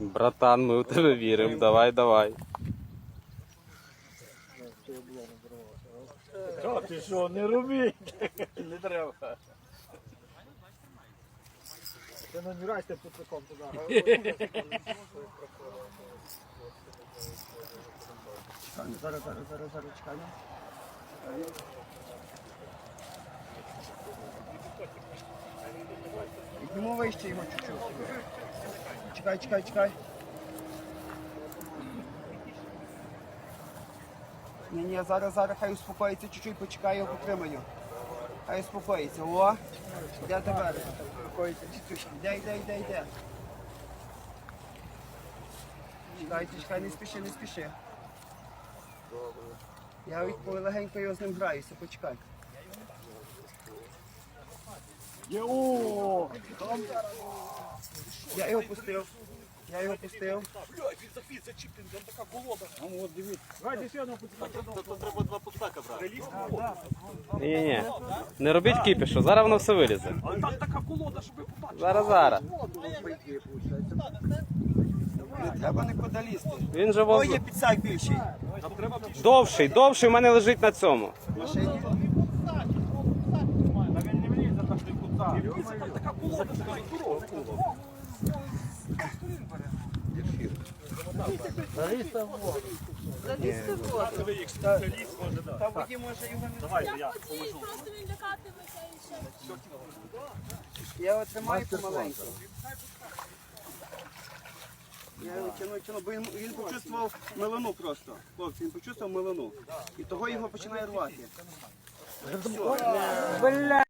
Братан, ми в тебе віримо. Давай, давай. Що ти що, не робіть? Не треба. Ти не нюрайся пуциком туди. Зараз, зараз, зараз, зараз, чекай. Піднімо вище його чуть-чуть. Чекай, чекай, чекай. Ні, ні, зараз, зараз хай успокоїться, чуть-чуть почекай, його потримаю. Хай успокоїться. О, де тепер? Йде, йде, йде, йде. Чекайте, чекай, не спіши, не спіши. Я легенько його з ним граюся, почекай. Є, Я його пустив. Я його пустив. Там от дивіться. Давайте ще одного Ні, ні. Не робіть кіпішу, зараз воно все вилізе. Але там така колода, щоб ви побачили. Зараз, зараз. Треба нікуди лізти. Він же Ой, є підсак більший. Треба більше. довший, довший в мене лежить на цьому. В машині. Та він не влізе там до кута. Там така колода, така колода. Та воді може його не... Давайте я Ні, просто він лякатиметься і все. Я його тримаю помаленьку. Я тяну, тяну, бо він, він почувствував мелану просто. Хлопці, він почувствував мелану. І того його починає рвати. Все.